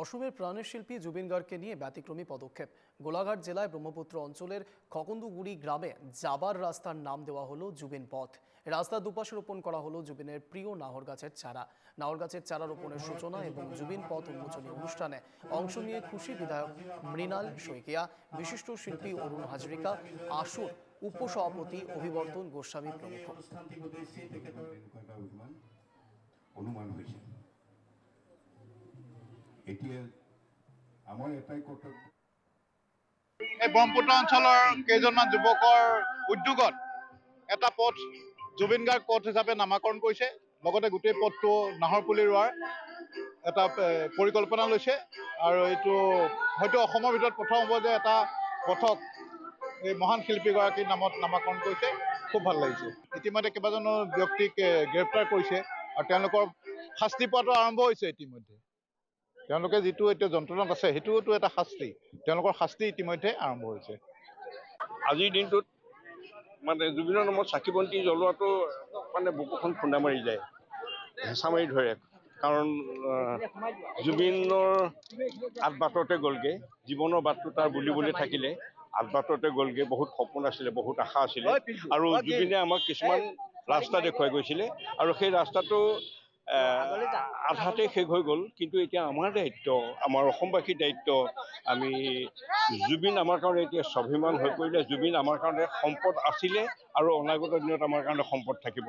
অসমের প্রাণের শিল্পী জুবিন গার্গকে নিয়ে ব্যতিক্রমী পদক্ষেপ। গোলাঘাট জেলায় ব্রহ্মপুত্র অঞ্চলের খকন্দুগুড়ি গ্রামে যাবার রাস্তার নাম দেওয়া হলো জুবিন পথ। রাস্তার দুপাশে রোপণ করা হলো জুবিনের প্রিয় নাহর গাছের চারা। নাহর গাছের চারা রোপণের সূচনা এবং জুবিন পথ উন্মোচনী অনুষ্ঠানে অংশ নিয়ে খুশি বিধায়ক মৃণাল শইকিয়া, বিশিষ্ট শিল্পী অরুণ হাজরিকা, আসুর উপসভাপতি অভিবর্তন গোস্বামী প্রমুখ। এই ব্ৰহ্মপুত্ৰ অঞ্চলৰ কেইজনমান যুৱকৰ উদ্যোগত এটা পথ জুবিন গাৰ্গ পথ হিচাপে নামাকৰণ কৰিছে। লগতে গোটেই পথটো নাহৰ পুলি ৰোৱাৰ এটা পৰিকল্পনা লৈছে। আৰু এইটো হয়তো অসমৰ ভিতৰত প্ৰথম হ'ব যে এটা পথক এই মহান শিল্পীগৰাকীৰ নামত নামাকৰণ কৰিছে। খুব ভাল লাগিছে। ইতিমধ্যে কেইবাজনো ব্যক্তিক গ্ৰেপ্তাৰ কৰিছে। আৰু তেওঁলোকৰ শাস্তি পোৱাটো আৰম্ভ হৈছে ইতিমধ্যে। তেওঁলোকে যিটো এতিয়া যন্ত্ৰণাত আছে সেইটোওতো এটা শাস্তি। তেওঁলোকৰ শাস্তি ইতিমধ্যে আৰম্ভ হৈছে। আজিৰ দিনটোত মানে জুবিনৰ নামত চাকি বন্তি জ্বলোৱাটো মানে বুকুখন খুন্দা মাৰি যায় হেঁচা মাৰি ধৰে। কাৰণ জুবিনৰ আঠ বাটতে গ'লগে। জীৱনৰ বাটটো তাৰ বুলি বুলি থাকিলে আঠ বাটতে গ'লগে। বহুত সপোন আছিলে বহুত আশা আছিলে। আৰু জুবিনে আমাক কিছুমান ৰাস্তা দেখুৱাই গৈছিলে। আৰু সেই ৰাস্তাটো আধাতে শেষ হৈ গ'ল কিন্তু এতিয়া আমাৰ দায়িত্ব আমাৰ অসমবাসীৰ দায়িত্ব আমি জুবিন আমাৰ কাৰণে এতিয়া স্বাভিমান হৈ পৰিলে জুবিন আমাৰ কাৰণে সম্পদ আছিলে আৰু অনাগত দিনত আমাৰ কাৰণে সম্পদ থাকিব।